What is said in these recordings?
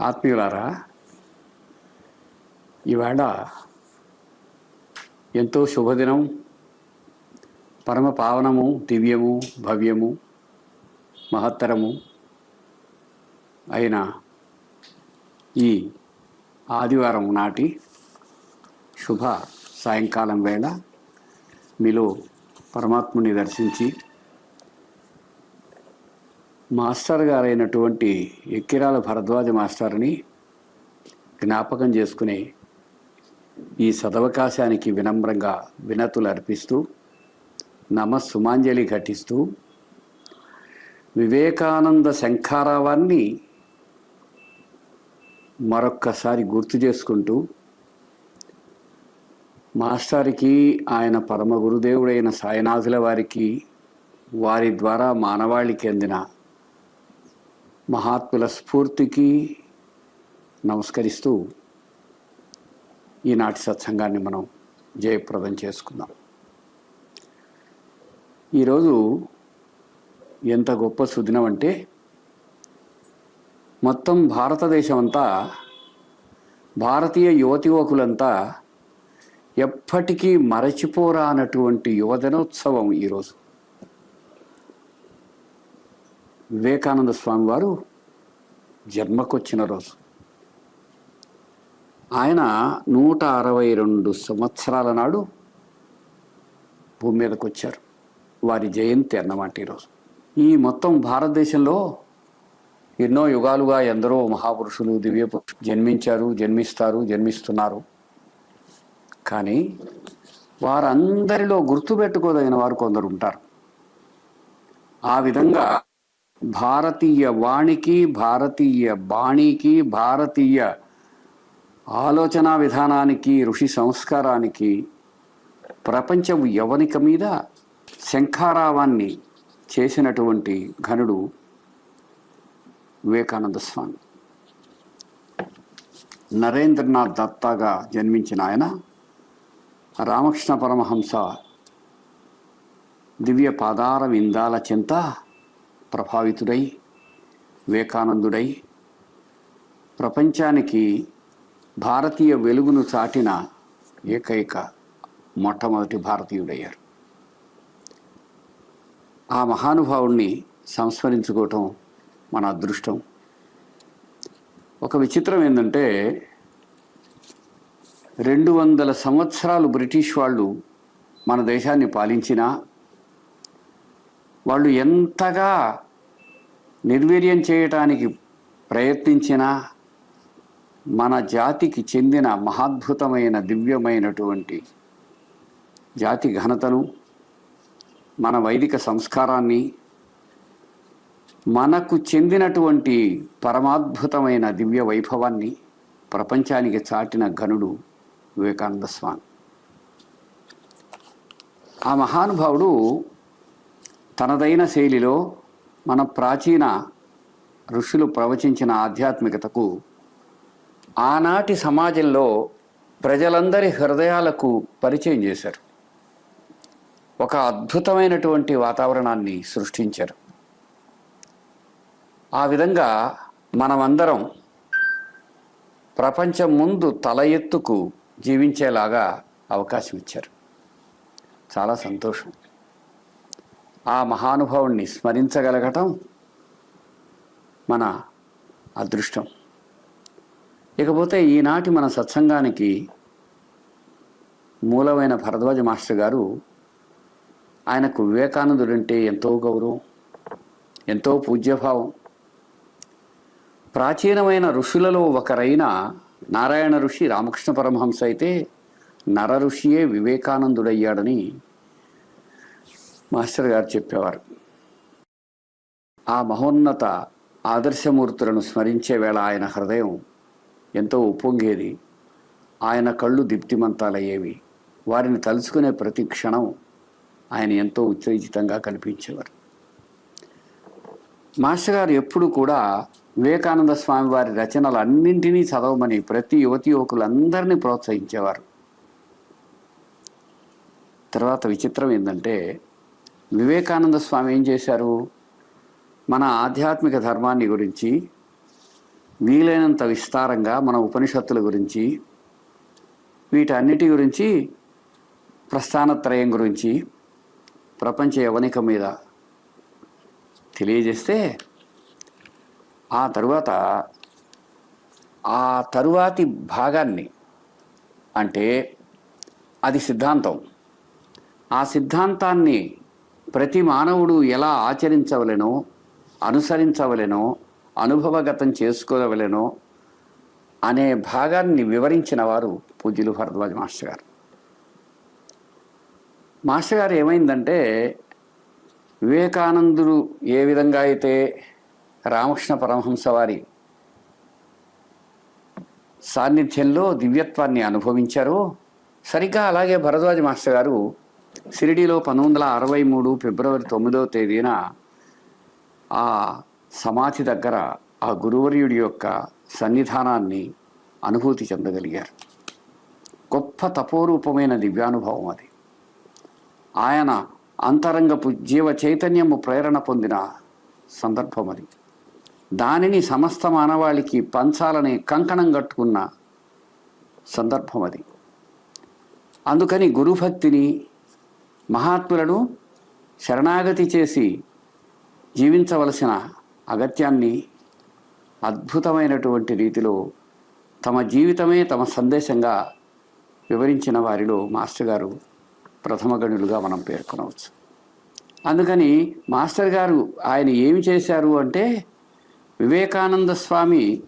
ఆత్మీయులారా ఈవేళ ఎంతో శుభదినం. పరమ పావనము దివ్యము భవ్యము మహత్తరము అయిన ఈ ఆదివారం నాటి శుభ సాయంకాలం వేళ మీలో పరమాత్ముని దర్శించి మాస్టర్ గారైనటువంటి ఎక్కిరాల భరద్వాజ మాస్టర్ని జ్ఞాపకం చేసుకుని ఈ సదవకాశానికి వినమ్రంగా వినతులు అర్పిస్తూ నమస్సుమాంజలి ఘటిస్తూ వివేకానంద శంఖారావాన్ని మరొక్కసారి గుర్తు చేసుకుంటూ మాస్టర్కి ఆయన పరమ గురుదేవుడైన సాయినాథుల వారికి వారి ద్వారా మానవాళికి అందిన మహాత్ముల స్ఫూర్తికి నమస్కరిస్తూ ఈనాటి సత్సంగాన్ని మనం జయప్రదం చేసుకుందాం. ఈరోజు ఎంత గొప్ప సుదినం అంటే మొత్తం భారతదేశం అంతా భారతీయ యువతి యువకులంతా ఎప్పటికీ మరచిపోరానటువంటి యువజనోత్సవం ఈరోజు. వివేకానంద స్వామి వారు జన్మకొచ్చిన రోజు. ఆయన నూట అరవై రెండు సంవత్సరాల నాడు భూమి మీదకి వచ్చారు. వారి జయంతి అన్నమాట ఈరోజు. ఈ మొత్తం భారతదేశంలో ఎన్నో యుగాలుగా ఎందరో మహాపురుషులు దివ్య పురుషులు జన్మించారు జన్మిస్తారు జన్మిస్తున్నారు. కానీ వారందరిలో గుర్తుపెట్టుకోదగిన వారు కొందరు ఉంటారు. ఆ విధంగా భారతీయ వాణికి భారతీయ బాణికి భారతీయ ఆలోచన విధానానికి ఋషి సంస్కారానికి ప్రపంచం యవనిక మీద శంఖారావాన్ని చేసినటువంటి ఘనుడు వివేకానంద స్వామి. నరేంద్రనాథ్ దత్తాగా జన్మించిన ఆయన రామకృష్ణ పరమహంస దివ్య పాదార విందాల చింత ప్రభావితుడై వివేకానందుడై ప్రపంచానికి భారతీయ వెలుగును చాటిన ఏకైక మొట్టమొదటి భారతీయుడయ్యారు. ఆ మహానుభావుణ్ణి సంస్మరించుకోవటం మన అదృష్టం. ఒక విచిత్రం ఏంటంటే రెండు వందల సంవత్సరాలు బ్రిటిష్ వాళ్ళు మన దేశాన్ని పాలించినా వాళ్ళు ఎంతగా నిర్వీర్యం చేయటానికి ప్రయత్నించినా మన జాతికి చెందిన మహాద్భుతమైన దివ్యమైనటువంటి జాతి ఘనతను మన వైదిక సంస్కారాన్ని మనకు చెందినటువంటి పరమాద్భుతమైన దివ్య వైభవాన్ని ప్రపంచానికి చాటిన ఘనుడు వివేకానంద స్వామి. ఆ మహానుభావుడు తనదైన శైలిలో మన ప్రాచీన ఋషులు ప్రవచించిన ఆధ్యాత్మికతకు ఆనాటి సమాజంలో ప్రజలందరి హృదయాలకు పరిచయం చేశారు. ఒక అద్భుతమైనటువంటి వాతావరణాన్ని సృష్టించారు. ఆ విధంగా మనమందరం ప్రపంచం ముందు తల ఎత్తుకు జీవించేలాగా అవకాశం ఇచ్చారు. చాలా సంతోషం. ఆ మహానుభావుణ్ణి స్మరించగలగటం మన అదృష్టం. ఇకపోతే ఈనాటి మన సత్సంగానికి మూలమైన భరద్వాజ మాస్టర్ గారు ఆయనకు వివేకానందుడంటే ఎంతో గౌరవం ఎంతో పూజ్యభావం. ప్రాచీనమైన ఋషులలో ఒకరైన నారాయణ ఋషి రామకృష్ణ పరమహంస అయితే నర ఋషియే వివేకానందుడయ్యాడని మాస్టర్ గారు చెప్పేవారు. ఆ మహోన్నత ఆదర్శమూర్తులను స్మరించే వేళ ఆయన హృదయం ఎంతో ఉప్పొంగేది. ఆయన కళ్ళు దీప్తిమంతాలయ్యేవి. వారిని తలుచుకునే ప్రతి క్షణం ఆయన ఎంతో ఉత్తేజితంగా కనిపించేవారు. మాస్టర్ గారు ఎప్పుడు కూడా వివేకానంద స్వామి వారి రచనలు అన్నింటినీ చదవమని ప్రతి యువతి యువకులందరినీ ప్రోత్సహించేవారు. తర్వాత విచిత్రం ఏంటంటే వివేకానంద స్వామి ఏం చేశారు? మన ఆధ్యాత్మిక ధర్మాన్ని గురించి వీలైనంత విస్తారంగా మన ఉపనిషత్తుల గురించి వీటన్నిటి గురించి ప్రస్థానత్రయం గురించి ప్రపంచ యవనిక మీద తెలియజేస్తే ఆ తరువాత ఆ తరువాతి భాగాన్ని అంటే అది సిద్ధాంతం. ఆ సిద్ధాంతాన్ని ప్రతి మానవుడు ఎలా ఆచరించవలెనో అనుసరించవలెనో అనుభవగతం చేసుకోవలెనో అనే భాగాన్ని వివరించిన వారు పూజ్యులు భరద్వాజ మాస్టర్ గారు. మాస్టర్ గారు ఏమైందంటే వివేకానందుడు ఏ విధంగా అయితే రామకృష్ణ పరమహంస వారి సాన్నిధ్యంలో దివ్యత్వాన్ని అనుభవించారో సరిగ్గా అలాగే భరద్వాజ మాస్టర్ గారు షిరిడీలో పంతొమ్మిది వందల అరవై మూడు ఫిబ్రవరి తొమ్మిదవ తేదీన ఆ సమాధి దగ్గర ఆ గురువర్యుడి యొక్క సన్నిధానాన్ని అనుభూతి చెందగలిగారు. గొప్ప తపోరూపమైన దివ్యానుభవం అది. ఆయన అంతరంగపు జీవ చైతన్యము ప్రేరణ పొందిన సందర్భం అది. దానిని సమస్త మానవాళికి పంచాలని కంకణం కట్టుకున్న సందర్భం అది. అందుకని గురుభక్తిని మహాత్ములను శరణాగతి చేసి జీవించవలసిన అగత్యాన్ని అద్భుతమైనటువంటి రీతిలో తమ జీవితమే తమ సందేశంగా వివరించిన వారిలో మాస్టర్ గారు ప్రథమ గణులుగా మనం పేర్కొనవచ్చు. అందుకని మాస్టర్ గారు ఆయన ఏమి చేశారు అంటే వివేకానంద స్వామి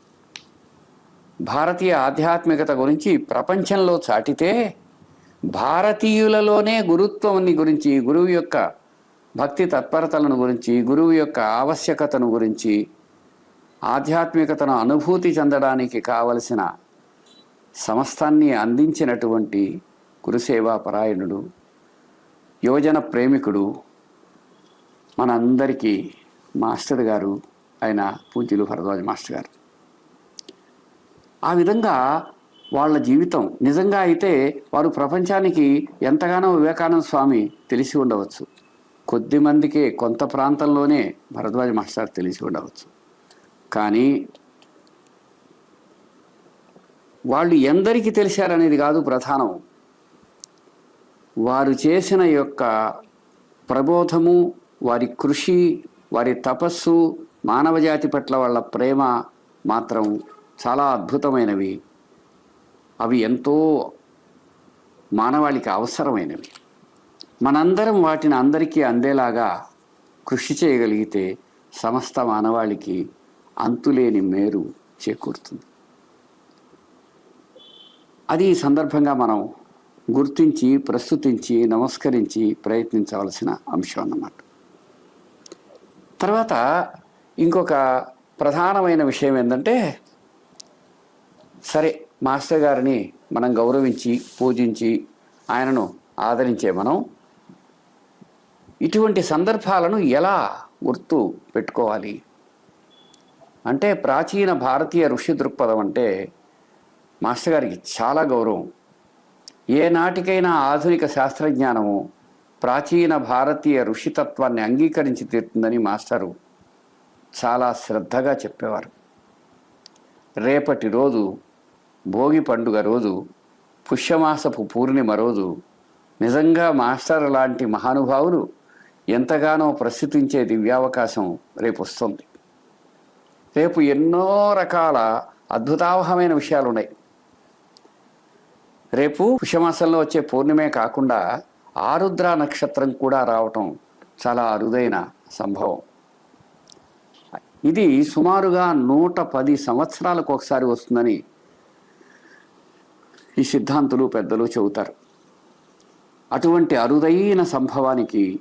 భారతీయ ఆధ్యాత్మికత గురించి ప్రపంచంలో చాటితే భారతీయులలోనే గురుత్వాన్ని గురించి గురువు యొక్క భక్తి తత్పరతలను గురించి గురువు యొక్క ఆవశ్యకతను గురించి ఆధ్యాత్మికతను అనుభూతి చెందడానికి కావలసిన సమస్తాన్ని అందించినటువంటి గురుసేవా పరాయణుడు యువజన ప్రేమికుడు మనందరికీ మాస్టర్ గారు ఆయన పూజ్యులు భరద్వాజ మాస్టర్ గారు. ఆ విధంగా వాళ్ళ జీవితం. నిజంగా అయితే వారు ప్రపంచానికి ఎంతగానో వివేకానంద స్వామి తెలిసి ఉండవచ్చు. కొద్ది మందికే కొంత ప్రాంతంలోనే భరద్వాజ మాస్టర్ తెలిసి ఉండవచ్చు. కానీ వాళ్ళు ఎందరికీ తెలిసారనేది కాదు ప్రధానం. వారు చేసిన యొక్క ప్రబోధము వారి కృషి వారి తపస్సు మానవజాతి పట్ల వాళ్ళ ప్రేమ మాత్రం చాలా అద్భుతమైనవి. అవి ఎంతో మానవాళికి అవసరమైనవి. మనందరం వాటిని అందరికీ అందేలాగా కృషి చేయగలిగితే సమస్త మానవాళికి అంతులేని మేరు చేకూరుతుంది. అది ఈ సందర్భంగా మనం గుర్తించి ప్రస్తుతించి నమస్కరించి ప్రయత్నించవలసిన అంశం అన్నమాట. తర్వాత ఇంకొక ప్రధానమైన విషయం ఏంటంటే సరే మాస్టర్ గారిని మనం గౌరవించి పూజించి ఆయనను ఆదరించే మనం ఇటువంటి సందర్భాలను ఎలా గుర్తు పెట్టుకోవాలి? అంటే ప్రాచీన భారతీయ ఋషి దృక్పథం అంటే మాస్టర్ గారికి చాలా గౌరవం. ఏ నాటికైనా ఆధునిక శాస్త్రజ్ఞానము ప్రాచీన భారతీయ ఋషితత్వాన్ని అంగీకరించి తీరుతుందని మాస్టరు చాలా శ్రద్ధగా చెప్పేవారు. రేపటి రోజు భోగి పండుగ రోజు పుష్యమాసపు పూర్ణిమ రోజు నిజంగా మాస్టర్ లాంటి మహానుభావులు ఎంతగానో ప్రసిద్ధించే దివ్యావకాశం రేపు వస్తుంది. రేపు ఎన్నో రకాల అద్భుతావహమైన విషయాలు ఉన్నాయి రేపు పుష్యమాసంలో వచ్చే పూర్ణిమే కాకుండా ఆరుద్ర నక్షత్రం కూడా రావటం చాలా అరుదైన సంభవం. ఇది సుమారుగా నూట పది సంవత్సరాలకు ఒకసారి వస్తుందని ఈ సిద్ధాంతులు పెద్దలు చెబుతారు. అటువంటి అరుదైన సంభవానికి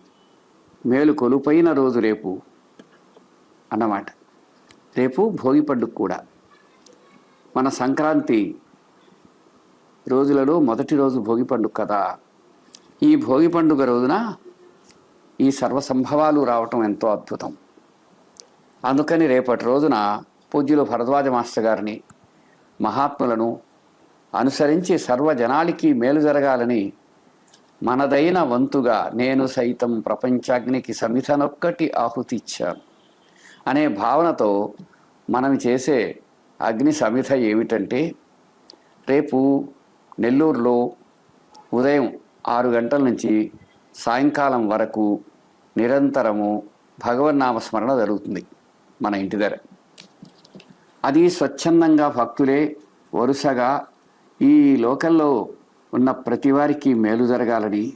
మేలు కొలుపైన రోజు రేపు అన్నమాట. రేపు భోగి పండుగ కూడా. మన సంక్రాంతి రోజులలో మొదటి రోజు భోగి పండుగ కదా. ఈ భోగి పండుగ రోజున ఈ సర్వ సంభవాలు రావటం ఎంతో అద్భుతం. అందుకని రేపటి రోజున పూజ్యులు భరద్వాజ మాస్టర్ గారిని మహాత్ములను అనుసరించి సర్వజనాలకి మేలు జరగాలని మనదైన వంతుగా నేను సైతం ప్రపంచాగ్నికి సమితనొక్కటి ఆహుతి ఇచ్చాను అనే భావనతో మనం చేసే అగ్ని సమిత ఏమిటంటే రేపు నెల్లూరులో ఉదయం ఆరు గంటల నుంచి సాయంకాలం వరకు నిరంతరము భగవన్నామస్మరణ జరుగుతుంది మన ఇంటి దగ్గర. అది స్వచ్ఛందంగా భక్తులే వరుసగా ఈ లోకంలో ఉన్న ప్రతి వారికి మేలు జరగాలని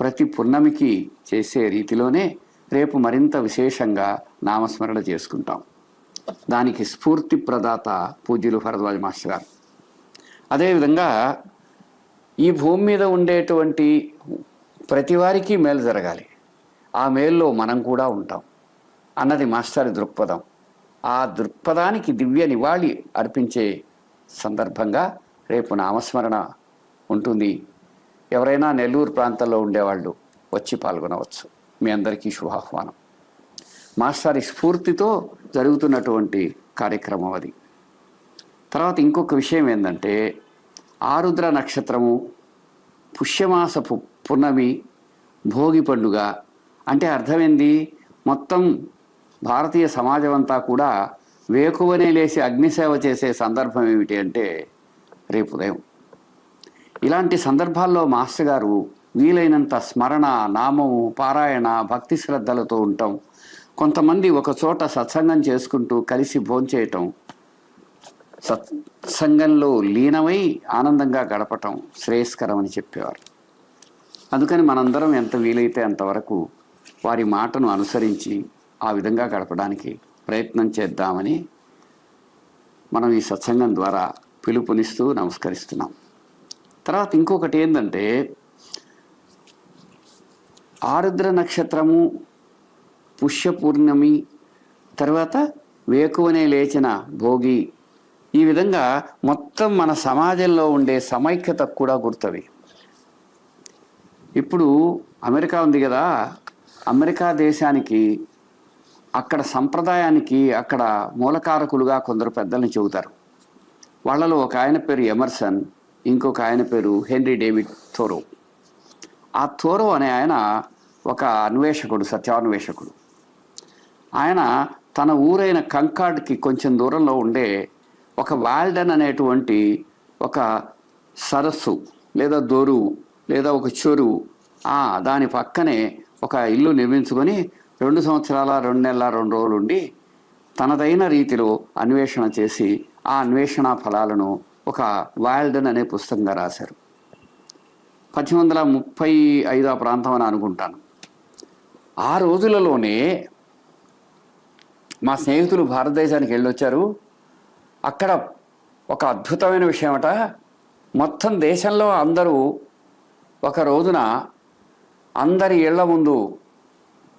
ప్రతి పున్నమికి చేసే రీతిలోనే రేపు మరింత విశేషంగా నామస్మరణ చేసుకుంటాం. దానికి స్ఫూర్తి ప్రదాత పూజ్యులు భరద్వాజ మాస్టర్ గారు. అదేవిధంగా ఈ భూమి మీద ఉండేటువంటి ప్రతి వారికి మేలు జరగాలి. ఆ మేలులో మనం కూడా ఉంటాం. అన్నది మాస్టర్ దృక్పథం. ఆ దృక్పథానికి దివ్య నివాళి అర్పించే సందర్భంగా రేపు నామస్మరణ ఉంటుంది. ఎవరైనా నెల్లూరు ప్రాంతంలో ఉండేవాళ్ళు వచ్చి పాల్గొనవచ్చు. మీ అందరికీ శుభాహ్వానం. మాస్టారి స్ఫూర్తితో జరుగుతున్నటువంటి కార్యక్రమం అది. తర్వాత ఇంకొక విషయం ఏంటంటే ఆరుద్ర నక్షత్రము పుష్యమాసపు పున్నమి భోగి పండుగ అంటే అర్థమైంది? మొత్తం భారతీయ సమాజం అంతా కూడా వేకువనే లేచి అగ్నిసేవ చేసే సందర్భం ఏమిటి అంటే రేపు ఉదయం. ఇలాంటి సందర్భాల్లో మాస్టర్ గారు వీలైనంత స్మరణ నామము పారాయణ భక్తి శ్రద్ధలతో ఉంటాం. కొంతమంది ఒక చోట సత్సంగం చేసుకుంటూ కలిసి భోంచేయటం సత్సంగంలో లీనమై ఆనందంగా గడపటం శ్రేయస్కరమని చెప్పేవారు. అందుకని మనందరం ఎంత వీలైతే అంతవరకు వారి మాటను అనుసరించి ఆ విధంగా గడపడానికి ప్రయత్నం చేద్దామని మనం ఈ సత్సంగం ద్వారా పిలుపునిస్తూ నమస్కరిస్తున్నాం. తర్వాత ఇంకొకటి ఏంటంటే ఆరుద్ర నక్షత్రము పుష్య పూర్ణమి తర్వాత వేకువనే లేచిన భోగి ఈ విధంగా మొత్తం మన సమాజంలో ఉండే సమైక్యత కూడా గుర్తవి. ఇప్పుడు అమెరికా ఉంది కదా అమెరికా దేశానికి అక్కడ సంప్రదాయానికి అక్కడ మూలకారకులుగా కొందరు పెద్దల్ని చెబుతారు. వాళ్ళలో ఒక ఆయన పేరు ఎమర్సన్ ఇంకొక ఆయన పేరు హెన్రీ డేవిడ్ థోరో. ఆ థోరో అనే ఆయన ఒక అన్వేషకుడు సత్యాన్వేషకుడు. ఆయన తన ఊరైన కంకాడ్కి కొంచెం దూరంలో ఉండే ఒక వాల్డన్ అనేటువంటి ఒక సరస్సు లేదా దొరువు లేదా ఒక చెరువు దాని పక్కనే ఒక ఇల్లు నిర్మించుకొని రెండు సంవత్సరాల రెండు నెలల రెండు రోజులు ఉండి తనదైన రీతిలో అన్వేషణ చేసి ఆ అన్వేషణ ఫలాలను ఒక వైల్డన్ అనే పుస్తకంగా రాశారు. పద్దెనిమిది వందల ముప్పై ఐదో ప్రాంతం అని అనుకుంటాను. ఆ రోజులలోనే మా స్నేహితులు భారతదేశానికి వెళ్ళొచ్చారు. అక్కడ ఒక అద్భుతమైన విషయమట మొత్తం దేశంలో అందరూ ఒక రోజున అందరి ఇళ్ళ ముందు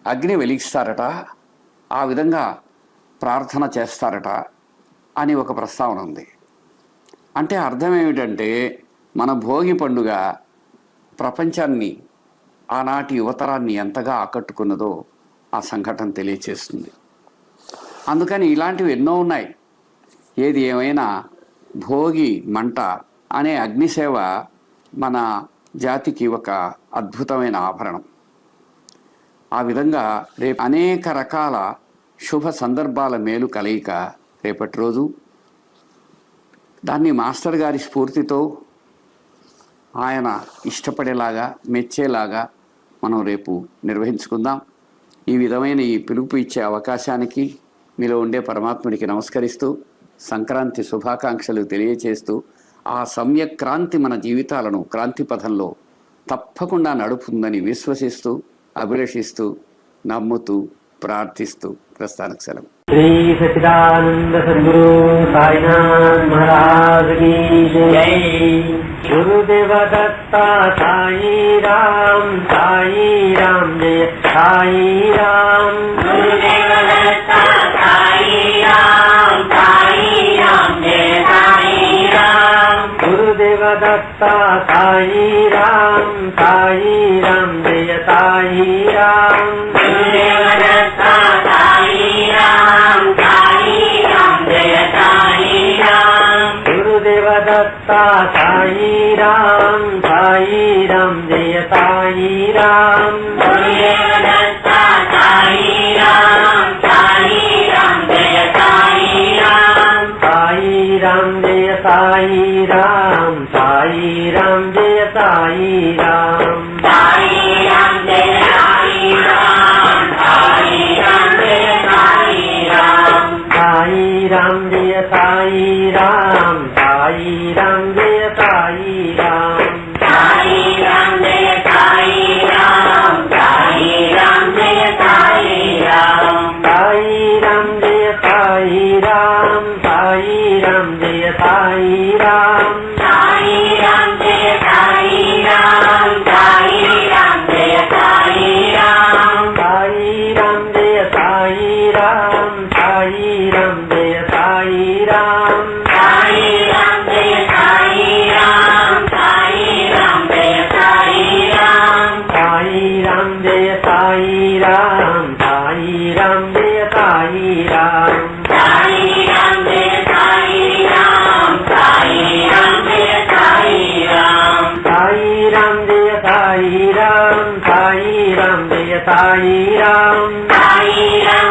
అగ్ని వెలిగిస్తారట. ఆ విధంగా ప్రార్థన చేస్తారట అని ఒక ప్రస్తావన ఉంది. అంటే అర్థం ఏమిటంటే మన భోగి పండుగ ప్రపంచాన్ని ఆనాటి యువతరాన్ని ఎంతగా ఆకట్టుకున్నదో ఆ సంఘటన తెలియచేస్తుంది. అందుకని ఇలాంటివి ఎన్నో ఉన్నాయి. ఏది ఏమైనా భోగి మంట అనే అగ్నిసేవ మన జాతికి ఒక అద్భుతమైన ఆభరణం. ఆ విధంగా రేపు అనేక రకాల శుభ సందర్భాల మేలు కలయిక రేపటి రోజు. దాన్ని మాస్టర్ గారి స్ఫూర్తితో ఆయన ఇష్టపడేలాగా మెచ్చేలాగా మనం రేపు నిర్వహించుకుందాం. ఈ విధమైన ఈ పిలుపు ఇచ్చే అవకాశానికి మీలో ఉండే పరమాత్ముడికి నమస్కరిస్తూ సంక్రాంతి శుభాకాంక్షలు తెలియచేస్తూ ఆ సమ్యక్రాంతి మన జీవితాలను క్రాంతి పథంలో తప్పకుండా నడుపుతుందని విశ్వసిస్తూ అభిలషిస్తూ నమ్ముతూ ప్రార్థిస్తూ ప్రస్థానకు సెలవు. శ్రీ సచిదానంద సద్గురు సాయినాథ్ మహారాజ్ జై. గురుదేవ సాయి రామ్ సాయి రామ్ జయ సాయి రామ్. గురుదేవ సాయి రామ్ సాయి రామ్ జయ సాయి రామ్. సాయి రామ్ సాయి రామ్ జయ సాయి రామ్. राम साई राम जय Sai Ram Ram, Ram, Ram,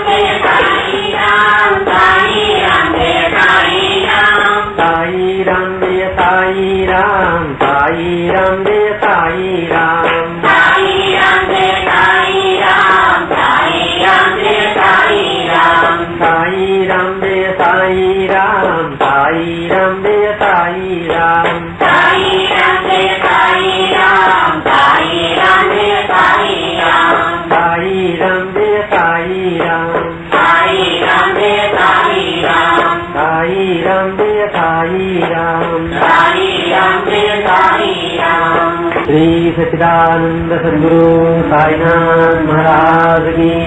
यी रामीरामतायी श्रीसच्चिदानन्द सद्गुरुकायिना महाराजगी